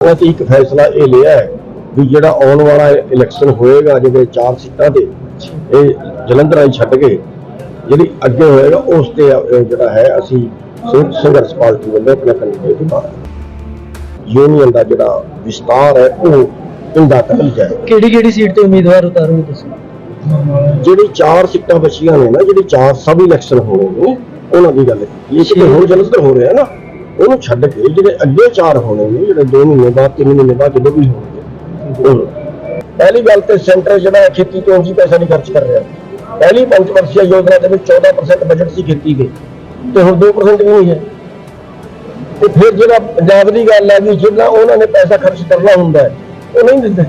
ਉਹਨਾਂ ਤੇ ਇੱਕ ਫੈਸਲਾ ਇਹ ਲਿਆ ਹੈ ਵੀ ਜਿਹੜਾ ਆਉਣ ਵਾਲਾ ਇਲੈਕਸ਼ਨ ਹੋਏਗਾ ਜਿਹਦੇ ਚਾਰ ਸੀਟਾਂ ਤੇ ਇਹ ਜਲੰਧਰ ਆਈ ਛੱਡ ਕੇ ਜਿਹੜੀ ਅੱਗੇ ਹੋਏਗਾ ਉਸ ਤੇ ਜਿਹੜਾ ਹੈ ਅਸੀਂ ਸੰਯੁਕਤ ਸੰਘਰਸ਼ ਪਾਰਟੀ ਵੱਲੋਂ ਆਪਣਾ ਕੈਂਡੀਡੇਟ ਯੂਨੀਅਨ ਦਾ ਜਿਹੜਾ ਵਿਸਤਾਰ ਹੈ ਉਹ ਪਿੰਡਾਂ ਤੱਕ ਜਾਏ ਕਿਹੜੀ ਕਿਹੜੀ ਸੀਟ ਤੇ ਉਮੀਦਵਾਰ ਉਤਾਰੋਗੇ ਤੁਸੀਂ? ਜਿਹੜੀ ਚਾਰ ਸੀਟਾਂ ਬਚੀਆਂ ਨੇ ਨਾ ਜਿਹੜੀ ਚਾਰ ਸਬ ਇਲੈਕਸ਼ਨ ਹੋਣੇ ਨੇ ਉਹਨਾਂ ਦੀ ਗੱਲ ਕੀਤੀ। ਇਹ ਕਿ ਹੁਣ ਜਲੰਧਰ ਹੋ ਰਿਹਾ ਨਾ। ਉਹਨੂੰ ਛੱਡ ਕੇ ਜਿਹੜੇ ਅੱਗੇ ਚਾਰ ਹੋਣੇ ਨੇ ਜਿਹੜੇ 2 ਮਹੀਨੇ ਬਾਅਦ 3 ਮਹੀਨੇ ਬਾਅਦ ਜਦੋਂ ਵੀ ਹੋਣਗੇ। ਪਹਿਲੀ ਗੱਲ ਤੇ ਸੈਂਟਰ ਜਿਹੜਾ ਖੇਤੀ ਤੋਂ ਜੀ ਪੈਸਾ ਨਹੀਂ ਖਰਚ ਕਰ ਰਿਹਾ। ਪਹਿਲੀ ਪੰਜ ਵਰਸ਼ੀਆ ਯੋਜਨਾ ਦੇ ਵਿੱਚ 14% ਬਜਟ ਸੀ ਖੇਤੀ ਦੇ ਤੇ ਹੁਣ 2% ਵੀ ਨਹੀਂ ਹੈ। ਤੇ ਫਿਰ ਜਿਹੜਾ ਪੰਜਾਬ ਦੀ ਗੱਲ ਹੈ ਵੀ ਜਿਹੜਾ ਉਹਨਾਂ ਨੇ ਪੈਸਾ ਖਰਚ ਕਰਨਾ ਹੁੰਦਾ ਹੈ ਉਹ ਨਹੀਂ ਦਿੰਦੇ।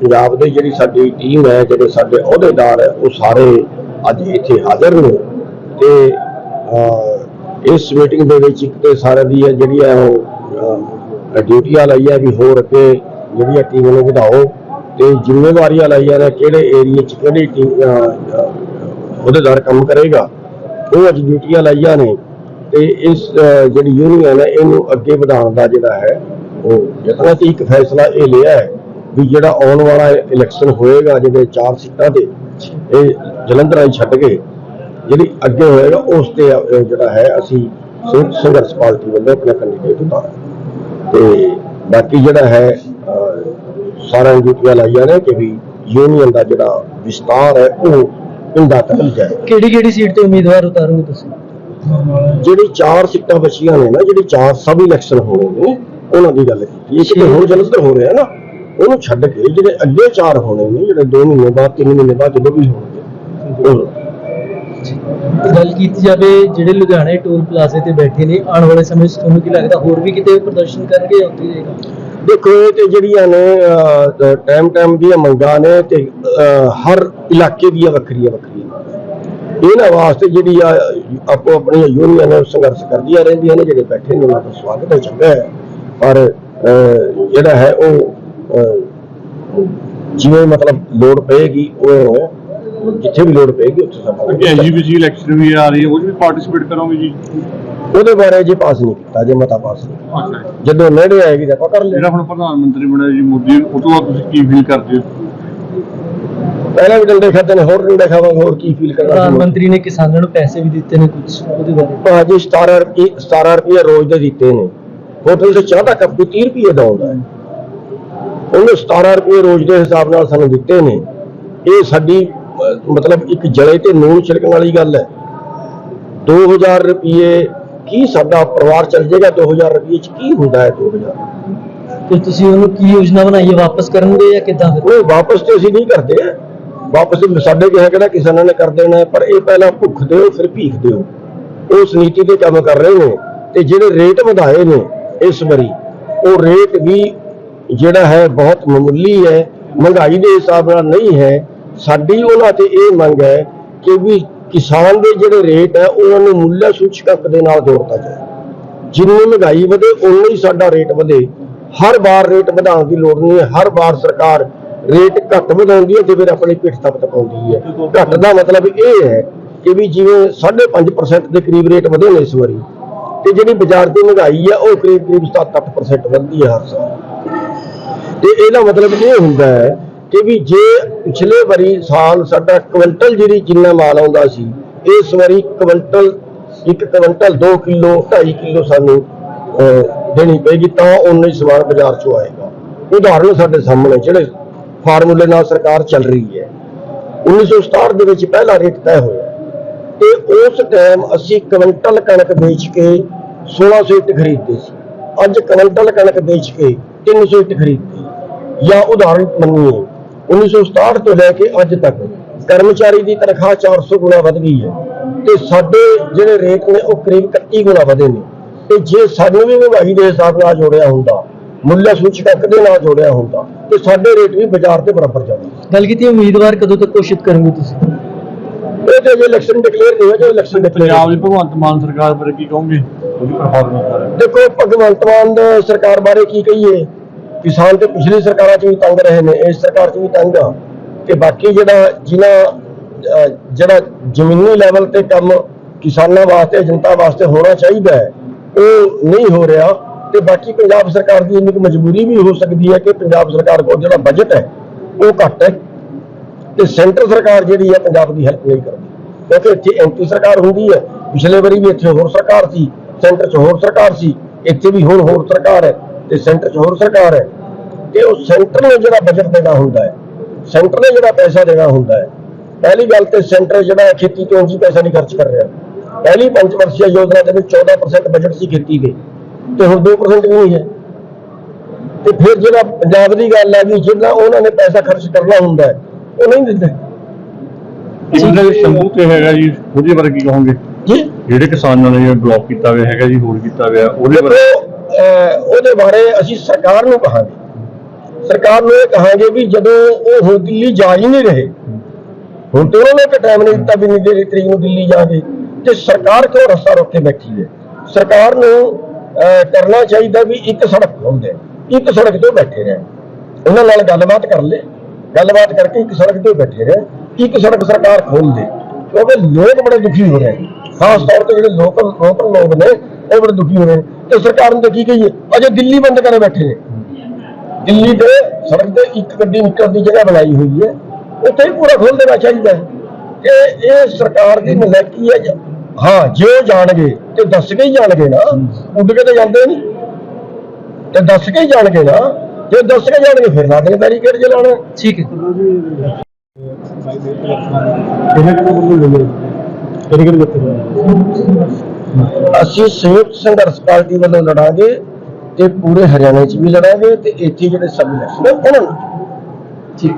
ਪੰਜਾਬ ਦੇ ਜਿਹੜੀ ਸਾਡੀ ਟੀਮ ਹੈ ਜਿਹੜੇ ਸਾਡੇ ਅਹੁਦੇਦਾਰ ਹੈ ਉਹ ਸਾਰੇ ਅੱਜ ਇੱਥੇ ਹਾਜ਼ਰ ਨੇ। ਤੇ ਇਸ ਮੀਟਿੰਗ ਦੇ ਵਿੱਚ ਇੱਕ ਤੇ ਸਾਰਿਆਂ ਦੀ ਹੈ ਜਿਹੜੀ ਹੈ ਉਹ ਅਹ, ਡਿਊਟੀਆਂ ਲਾਈਆਂ ਵੀ ਹੋਰ ਅੱਗੇ ਜਿਹੜੀ ਹੈ ਟੀਮ ਨੂੰ ਵਧਾਓ ਤੇ ਜ਼ਿੰਮੇਵਾਰੀਆਂ ਲਾਈਆਂ ਨੇ ਕਿਹੜੇ ਏਰੀਏ 'ਚ ਕਿਹੜੀ ਟੀਮ ਉਹਦੇਦਾਰ ਕੰਮ ਕਰੇਗਾ ਉਹ ਅੱਜ ਡਿਊਟੀਆਂ ਲਾਈਆਂ ਨੇ ਤੇ ਇਸ ਜਿਹੜੀ ਯੂਨੀਅਨ ਹੈ ਇਹਨੂੰ ਅੱਗੇ ਵਧਾਉਣ ਦਾ ਜਿਹੜਾ ਹੈ ਉਹ ਯਤਨਾਂ ਤੇ ਇੱਕ ਫੈਸਲਾ ਇਹ ਲਿਆ ਹੈ ਵੀ ਜਿਹੜਾ ਆਉਣ ਵਾਲਾ ਇਲੈਕਸ਼ਨ ਹੋਏਗਾ ਜਿਹਦੇ ਚਾਰ ਸੀਟਾਂ ਤੇ ਇਹ ਜਲੰਧਰ ਆਈ ਛੱਡ ਕੇ ਜਿਹੜੀ ਅੱਗੇ ਹੋਏਗਾ ਉਸ ਤੇ ਅਹ, ਜਿਹੜਾ ਹੈ ਅਸੀਂ ਸੰਯੁਕਤ ਸੰਘਰਸ਼ ਪਾਰਟੀ ਵੱਲੋਂ ਆਪਣਾ ਕੈਂਡੀਡੇਟ ਉਤਾਰਾਂਗੇ। ਤੇ ਬਾਕੀ ਜਿਹੜਾ ਹੈ ਅਹ, ਸਾਰਿਆਂ ਡਿਊਟੀਆਂ ਲਾਈਆਂ ਨੇ ਕਿ ਵੀ ਯੂਨੀਅਨ ਦਾ ਜਿਹੜਾ ਵਿਸਤਾਰ ਹੈ ਉਹ ਪਿੰਡਾਂ ਤੱਕ ਜਾਏ ਕਿਹੜੀ ਕਿਹੜੀ ਸੀਟ ਤੇ ਉਮੀਦਵਾਰ ਉਤਾਰੋਗੇ ਤੁਸੀਂ? ਜਿਹੜੀ ਚਾਰ ਸੀਟਾਂ ਬਚੀਆਂ ਨੇ ਨਾ ਜਿਹੜੀ ਚਾਰ ਸਬ ਇਲੈਕਸ਼ਨ ਹੋਣੇ ਨੇ ਉਹਨਾਂ ਦੀ ਗੱਲ ਕੀਤੀ। ਇਹ ਕਿ ਹੁਣ ਜਲੰਧਰ ਹੋ ਰਿਹਾ ਨਾ ਉਹਨੂੰ ਛੱਡ ਕੇ ਜਿਹੜੇ ਅੱਗੇ ਚਾਰ ਹੋਣੇ ਨੇ ਜਿਹੜੇ 2 ਮਹੀਨੇ ਬਾਅਦ 3 ਮਹੀਨੇ ਬਾਅਦ ਜਦੋਂ ਵੀ ਹੋਣਗੇ ਉਹ। ਗੱਲ ਕੀਤੀ ਜਾਵੇ ਜਿਹੜੇ ਲੁਧਿਆਣੇ ਟੋਲ ਪਲਾਜ਼ੇ ਤੇ ਬੈਠੇ ਨੇ ਆਉਣ ਵਾਲੇ ਸਮੇਂ 'ਚ ਤੁਹਾਨੂੰ ਕੀ ਲੱਗਦਾ ਹੋਰ ਵੀ ਕਿਤੇ ਪ੍ਰਦਰਸ਼ਨ ਕਰਨਗੇ ਉੱਥੇ ਰਹੇਗਾ ਦੇਖੋ ਇਹ ਤੇ ਜਿਹੜੀਆਂ ਨੇ ਟਾਈਮ ਟਾਈਮ ਦੀਆਂ ਮੰਗਾਂ ਨੇ ਤੇ ਹਰ ਇਲਾਕੇ ਦੀਆਂ ਵੱਖਰੀਆਂ ਵੱਖਰੀਆਂ ਇਹਨਾਂ ਵਾਸਤੇ ਜਿਹੜੀ ਆ ਆਪੋ ਆਪਣੀਆਂ ਯੂਨੀਅਨ ਸੰਘਰਸ਼ ਕਰਦੀਆਂ ਰਹਿੰਦੀਆਂ ਨੇ ਜਿਹੜੇ ਬੈਠੇ ਨੇ ਉਹਨਾਂ ਦਾ ਸਵਾਗਤ ਹੋ ਚੰਗਾ ਹੈ। ਪਰ ਅਹ, ਜਿਹੜਾ ਹੈ ਉਹ ਜਿਵੇਂ ਮਤਲਬ ਲੋੜ ਪਏਗੀ ਉਹ ਜਿੱਥੇ ਵੀ ਲੋੜ ਪਏਗੀ ਉੱਥੇ ਅੱਗੇ ਸਾਡਾ ਐਜੀਪੀਸੀ ਇਲੈਕਸ਼ਨ ਵੀ ਆ ਰਹੀ ਹੈ ਉਹ 'ਚ ਵੀ ਪਾਰਟਿਸਿਪੇਟ ਕਰੋਗੇ ਜੀ? ਉਹਦੇ ਬਾਰੇ ਜੇ ਪਾਸ ਨਹੀਂ ਕੀਤਾ ਜੇ ਮਤਾ ਪਾਸ ਨਹੀਂ ਅੱਛਾ ਜੀ। ਜਦੋਂ ਨੇੜੇ ਆਏਗੀ ਤਾਂ ਆਪਾਂ ਕਰ ਜਿਹੜਾ ਲੈਣਾ ਹੁਣ ਪ੍ਰਧਾਨ ਮੰਤਰੀ ਬਣਿਆ ਜੀ ਮੋਦੀ ਉਹ ਤੋਂ ਬਾਅਦ ਤੁਸੀਂ ਕੀ ਫੀਲ ਕਰਦੇ ਹੋ? ਪਹਿਲਾਂ ਵੀ ਡੰਡੇ ਖਾਦੇ ਨੇ ਹੋਰ ਡੰਡੇ ਖਾਵਾਂਗੇ ਹੋਰ ਕੀ ਫੀਲ ਕਰਨਾ ਪ੍ਰਧਾਨ? ਮੰਤਰੀ ਨੇ ਕਿਸਾਨਾਂ ਨੂੰ ਪੈਸੇ ਵੀ ਦਿੱਤੇ ਨੇ ਕੁਝ ਉਹਦੇ ਬਾਰੇ। ਭਾਜੀ 17 ਰੁਪਏ 17 ਰੁਪਏ ਰੋਜ਼ ਦੇ ਦਿੱਤੇ ਨੇ। ਹੋਟਲ ਤੇ ਚਾਹ ਦਾ ਕੱਪ ਵੀ 30 ਰੁਪਏ ਦਾ ਆਉਂਦਾ ਹੈ। ਉਹਨੇ 17 ਰੁਪਏ ਰੋਜ਼ ਦੇ ਹਿਸਾਬ ਨਾਲ ਸਾਨੂੰ ਦਿੱਤੇ ਨੇ। ਇਹ ਸਾਡੀ ਮਤਲਬ ਇੱਕ ਜਲੇ ਤੇ ਨੂਨ ਛਿੜਕਣ ਵਾਲੀ ਗੱਲ ਹੈ। 2000 ਰੁਪਏ ਕੀ ਸਾਡਾ ਪਰਿਵਾਰ ਚੱਲ ਜਾਏਗਾ 2000 ਰੁਪਏ ਚ? ਕੀ ਹੁੰਦਾ ਹੈ 2000 ਤੇ ਤੁਸੀਂ ਉਹਨੂੰ ਕੀ ਯੋਜਨਾ ਬਣਾਈ ਹੈ? ਵਾਪਸ ਕਰਨਗੇ ਜਾਂ ਕਿੱਦਾਂ ਉਹ ਵਾਪਸ ਤੇ ਅਸੀਂ ਨਹੀਂ ਕਰਦੇ। ਵਾਪਸ ਸਾਡੇ ਕਿਹਾ ਕਿਹੜਾ ਕਿਸਾਨਾਂ ਨੇ ਕਰ ਦੇਣਾ ਪਰ ਇਹ ਪਹਿਲਾਂ ਭੁੱਖ ਦਿਓ ਫਿਰ ਭੀਖ ਦਿਓ। ਉਸ ਨੀਤੀ ਤੇ ਕੰਮ ਕਰ ਰਹੇ ਨੇ ਤੇ ਜਿਹੜੇ ਰੇਟ ਵਧਾਏ ਨੇ ਇਸ ਵਾਰੀ ਉਹ ਰੇਟ ਵੀ ਜਿਹੜਾ ਹੈ ਬਹੁਤ ਮਾਮੂਲੀ ਹੈ ਮਹਿੰਗਾਈ ਦੇ ਹਿਸਾਬ ਨਾਲ ਨਹੀਂ ਹੈ। ਸਾਡੀ ਉਹਨਾਂ ਤੇ ਇਹ ਮੰਗ ਹੈ ਕਿ ਵੀ ਕਿਸਾਨ ਦੇ ਜਿਹੜੇ ਰੇਟ ਹੈ, ਉਹਨਾਂ ਨੂੰ ਮੁੱਲ ਸੂਚਕ ਦੇ ਨਾਲ ਜੋੜਤਾ ਜਾਏ। ਜਿੰਨੀ ਮਹਿੰਗਾਈ ਵਧੇ ਉਨਾ ਹੀ ਸਾਡਾ ਰੇਟ ਵਧੇ। ਹਰ ਵਾਰ ਰੇਟ ਵਧਾਉਣ ਦੀ ਲੋੜ ਨਹੀਂ ਹੈ। ਹਰ ਵਾਰ ਸਰਕਾਰ ਰੇਟ ਘੱਟ ਵਧਾਉਂਦੀ ਹੈ ਤੇ ਫਿਰ ਆਪਣੀ ਪਿੱਠ ਤੱਕ ਤਪਾਉਂਦੀ ਹੈ। ਘੱਟ ਦਾ ਮਤਲਬ ਇਹ ਹੈ ਕਿ ਵੀ ਜਿਵੇਂ 5.5% ਦੇ ਕਰੀਬ ਰੇਟ ਵਧੇ ਨੇ ਇਸ ਵਾਰੀ, ਤੇ ਜਿਹੜੀ ਬਾਜ਼ਾਰ ਦੀ ਮਹਿੰਗਾਈ ਹੈ, ਉਹ ਕਰੀਬ ਕਰੀਬ 7-8% ਵਧਦੀ ਹੈ ਹਰ ਸਾਲ। ਤੇ ਇਹਦਾ ਮਤਲਬ ਇਹ ਹੁੰਦਾ ਹੈ ਕਿ ਵੀ ਜੇ ਪਿਛਲੇ ਵਾਰੀ ਸਾਲ ਸਾਡਾ ਕੁਇੰਟਲ ਜਿਹੜੀ ਜਿੰਨਾ ਮਾਲ ਆਉਂਦਾ ਸੀ, ਇਸ ਵਾਰੀ ਕੁਇੰਟਲ ਇੱਕ ਕੁਇੰਟਲ 2 ਕਿਲੋ 2.5 ਕਿਲੋ ਸਾਨੂੰ ਦੇਣੀ ਪਏਗੀ, ਤਾਂ ਉਨਾ ਹੀ ਸਮਾਨ ਬਾਜ਼ਾਰ ਚੋਂ ਆਏਗਾ। ਉਦਾਹਰਨ ਸਾਡੇ ਸਾਹਮਣੇ, ਜਿਹੜੇ ਫਾਰਮੂਲੇ ਨਾਲ ਸਰਕਾਰ ਚੱਲ ਰਹੀ ਹੈ। 1967 ਦੇ ਵਿੱਚ ਪਹਿਲਾ ਰੇਟ ਤੈਅ ਹੋਇਆ। ਤੇ ਉਸ ਟਾਈਮ ਅਸੀਂ ਕੁਇੰਟਲ ਕਣਕ ਵੇਚ ਕੇ 1600 ਇੱਟ ਖਰੀਦਦੇ ਸੀ। ਅੱਜ ਕੁਇੰਟਲ ਕਣਕ ਵੇਚ ਕੇ 300 ਇੱਟ ਖਰੀਦਦੇ। ਜਾਂ ਉਦਾਹਰਨ ਮੰਨੀਏ 1967 ਤੋਂ ਲੈ ਕੇ ਅੱਜ ਤੱਕ ਕਰਮਚਾਰੀ ਦੀ ਤਨਖਾਹ 400 ਗੁਣਾ ਵਧ ਗਈ ਹੈ ਤੇ ਸਾਡੇ ਜਿਹੜੇ ਰੇਟ ਨੇ ਉਹ ਕਰੀਬ 31 ਗੁਣਾ ਵਧੇ ਨੇ। ਤੇ ਜੇ ਸਾਨੂੰ ਵੀ ਮਹਿੰਗਾਈ ਦੇ ਹਿਸਾਬ ਨਾਲ ਜੋੜਿਆ ਹੁੰਦਾ ਮੁੱਲ ਸੂਚਕਾਂਕ ਦੇ ਨਾਲ ਜੋੜਿਆ ਹੁੰਦਾ ਤੇ ਸਾਡੇ ਰੇਟ ਵੀ ਬਾਜ਼ਾਰ ਦੇ ਬਰਾਬਰ ਜਾਂਦੇ ਗੱਲ ਕੀਤੀ ਉਮੀਦਵਾਰ ਕਦੋਂ ਤੱਕ ਘੋਸ਼ਿਤ ਕਰਨਗੇ ਤੁਸੀਂ? ਇਹ ਤੇ ਜੇ ਇਲੈਕਸ਼ਨ ਡਿਕਲੇਅਰ ਨਹੀਂ ਹੋਇਆ ਜੇ ਇਲੈਕਸ਼ਨ ਡਿਕਲੇਅਰ ਪੰਜਾਬ ਦੀ ਭਗਵੰਤ ਮਾਨ ਸਰਕਾਰ ਬਾਰੇ ਕੀ ਕਹੋਗੇ? ਉਹਦੀ ਪਰਫਾਰਮੈਂਸ ਬਾਰੇ ਦੇਖੋ ਭਗਵੰਤ ਮਾਨ ਦੇ ਸਰਕਾਰ ਬਾਰੇ ਕੀ ਕਹੀਏ? ਕਿਸਾਨ ਤੇ ਪਿਛਲੀ ਸਰਕਾਰਾਂ 'ਚ ਵੀ ਤੰਗ ਰਹੇ ਨੇ, ਇਸ ਸਰਕਾਰ 'ਚ ਵੀ ਤੰਗ ਆ। ਤੇ ਬਾਕੀ ਜਿਹੜਾ ਜਿਨ੍ਹਾਂ ਜਿਹੜਾ ਜ਼ਮੀਨੀ ਲੈਵਲ ਤੇ ਕੰਮ ਕਿਸਾਨਾਂ ਵਾਸਤੇ, ਜਨਤਾ ਵਾਸਤੇ ਹੋਣਾ ਚਾਹੀਦਾ ਹੈ, ਉਹ ਨਹੀਂ ਹੋ ਰਿਹਾ। ਤੇ ਬਾਕੀ ਪੰਜਾਬ ਸਰਕਾਰ ਦੀ ਇੰਨੀ ਕੁ ਮਜਬੂਰੀ ਵੀ ਹੋ ਸਕਦੀ ਹੈ ਕਿ ਪੰਜਾਬ ਸਰਕਾਰ ਕੋਲ ਜਿਹੜਾ ਬਜਟ ਹੈ, ਉਹ ਘੱਟ ਹੈ। ਤੇ ਸੈਂਟਰ ਸਰਕਾਰ ਜਿਹੜੀ ਹੈ, ਪੰਜਾਬ ਦੀ ਹੈਲਪ ਨਹੀਂ ਕਰਦੀ। ਕਿਉਂਕਿ ਇੱਥੇ ਐਮਪੀ ਸਰਕਾਰ ਹੁੰਦੀ ਹੈ, ਪਿਛਲੇ ਵਾਰੀ ਵੀ ਇੱਥੇ ਹੋਰ ਸਰਕਾਰ ਸੀ, ਸੈਂਟਰ 'ਚ ਹੋਰ ਸਰਕਾਰ ਸੀ, ਇੱਥੇ ਵੀ ਹੁਣ ਹੋਰ ਸਰਕਾਰ ਹੈ। ਤੇ ਸੈਂਟਰ 'ਚ ਹੋਰ ਸਰਕਾਰ ਹੈ ਤੇ ਉਹ ਸੈਂਟਰ ਨੇ ਜਿਹੜਾ ਬਜਟ ਦੇਣਾ ਹੁੰਦਾ ਹੈ ਸੈਂਟਰ ਨੇ ਜਿਹੜਾ ਪੈਸਾ ਦੇਣਾ ਹੁੰਦਾ ਹੈ ਪਹਿਲੀ ਗੱਲ ਤੇ ਸੈਂਟਰ ਜਿਹੜਾ ਖੇਤੀ ਤੋਂ ਉਂਝ ਪੈਸਾ ਨਹੀਂ ਖਰਚ ਕਰ ਰਿਹਾ। ਪਹਿਲੀ ਪੰਜ ਵਰਸ਼ੀਆ ਯੋਜਨਾ ਦੇ ਵਿੱਚ 14% ਬਜਟ ਸੀ ਖੇਤੀ ਦੇ ਤੇ ਹੁਣ 2% ਵੀ ਨਹੀਂ ਹੈ। ਤੇ ਫਿਰ ਜਿਹੜਾ ਪੰਜਾਬ ਦੀ ਗੱਲ ਹੈ ਵੀ ਜਿਹੜਾ ਉਹਨਾਂ ਨੇ ਪੈਸਾ ਖਰਚ ਕਰਨਾ ਹੁੰਦਾ ਹੈ ਉਹ ਨਹੀਂ ਦਿੰਦੇ। ਇਹਨਾਂ ਦੇ ਸ਼ੰਭੂ ਤੇ ਹੈਗਾ ਜੀ ਉਹਦੇ ਬਾਰੇ ਕੀ ਕਹੋਗੇ? ਜਿਹੜੇ ਕਿਸਾਨਾਂ ਨੇ ਬਲੌਕ ਕੀਤਾ ਹੋਇਆ ਹੈਗਾ ਜੀ ਹੋਰ ਕੀਤਾ ਹੋਇਆ ਉਹਦੇ ਬਾਰੇ ਉਹਦੇ ਬਾਰੇ ਅਸੀਂ ਸਰਕਾਰ ਨੂੰ ਕਹਾਂਗੇ। ਸਰਕਾਰ ਨੂੰ ਇਹ ਕਹਾਂਗੇ ਵੀ ਜਦੋਂ ਉਹ ਹੁਣ ਦਿੱਲੀ ਜਾ ਹੀ ਨਹੀਂ ਰਹੇ ਹੁਣ ਤੇ ਉਹਨਾਂ ਨੇ ਕਿ ਟਾਈਮ ਨਹੀਂ ਦਿੱਤਾ ਵੀ ਨਹੀਂ ਦੇ ਤਰੀਕ ਨੂੰ ਦਿੱਲੀ ਜਾਗੇ ਤੇ ਸਰਕਾਰ ਕਿਉਂ ਰਸਤਾ ਰੋਕ ਕੇ ਬੈਠੀ ਹੈ? ਸਰਕਾਰ ਨੂੰ ਅਹ, ਕਰਨਾ ਚਾਹੀਦਾ ਵੀ ਇੱਕ ਸੜਕ ਖੋਲ ਇੱਕ ਸੜਕ ਤੇ ਬੈਠੇ ਰਹਿਣ। ਉਹਨਾਂ ਨਾਲ ਗੱਲਬਾਤ ਕਰ ਲੈ ਗੱਲਬਾਤ ਕਰਕੇ ਇੱਕ ਸੜਕ ਤੇ ਬੈਠੇ ਰਹਿਣ ਇੱਕ ਸੜਕ ਸਰਕਾਰ ਖੋਲ ਦੇ ਕਿਉਂਕਿ ਲੋਕ ਬੜੇ ਦੁਖੀ ਹੋ ਰਹੇ ਨੇ। ਖਾਸ ਤੌਰ ਤੇ ਜਿਹੜੇ ਲੋਕਲ ਲੋਕਲ ਲੋਕ ਨੇ ਉਹ ਬੜੇ ਦੁਖੀ ਹੋ ਰਹੇ ਨੇ। ਤੇ ਸਰਕਾਰ ਨੂੰ ਤਾਂ ਕੀ ਕਹੀਏ? ਅਜੇ ਦਿੱਲੀ ਬੰਦ ਕਰੇ ਬੈਠੇ ਨੇ। ਦਿੱਲੀ ਦੇ ਸੜਕ ਤੇ ਇੱਕ ਗੱਡੀ ਨਿਕਲਣ ਦੀ ਜਗ੍ਹਾ ਬਣਾਈ ਹੋਈ ਹੈ। ਉੱਥੇ ਹੀ ਪੂਰਾ ਖੋਲ ਦੇਣਾ ਚਾਹੀਦਾ ਹੈ। ਕਿ ਇਹ ਸਰਕਾਰ ਦੀ ਨਲਾਇਕੀ ਹੈ ਜ- ਹਾਂ ਜੇ ਉਹ ਜਾਣਗੇ ਤੇ ਦੱਸ ਕੇ ਹੀ ਜਾਣਗੇ ਨਾ ਉੱਡ ਕੇ ਤਾਂ ਜਾਂਦੇ ਨਹੀਂ। ਤੇ ਦੱਸ ਕੇ ਹੀ ਜਾਣਗੇ ਨਾ ਜੇ ਦੱਸ ਕੇ ਜਾਣਗੇ ਫਿਰ ਲਾ ਦੇਣਗੇ ਬੈਰੀਕੇਡ ਜੇ ਲਾਉਣਾ? ਠੀਕ ਹੈ। ਅਸੀਂ ਸੰਯੁਕਤ ਸੰਘਰਸ਼ ਪਾਰਟੀ ਵੱਲੋਂ ਲੜਾਂਗੇ ਤੇ ਪੂਰੇ ਹਰਿਆਣੇ 'ਚ ਵੀ ਲੜਾਂਗੇ ਤੇ ਇੱਥੇ ਜਿਹੜੇ ਸਭ ਇਲੈਕਸ਼ਨ ਉਹਨਾਂ ਨੂੰ। ਠੀਕ।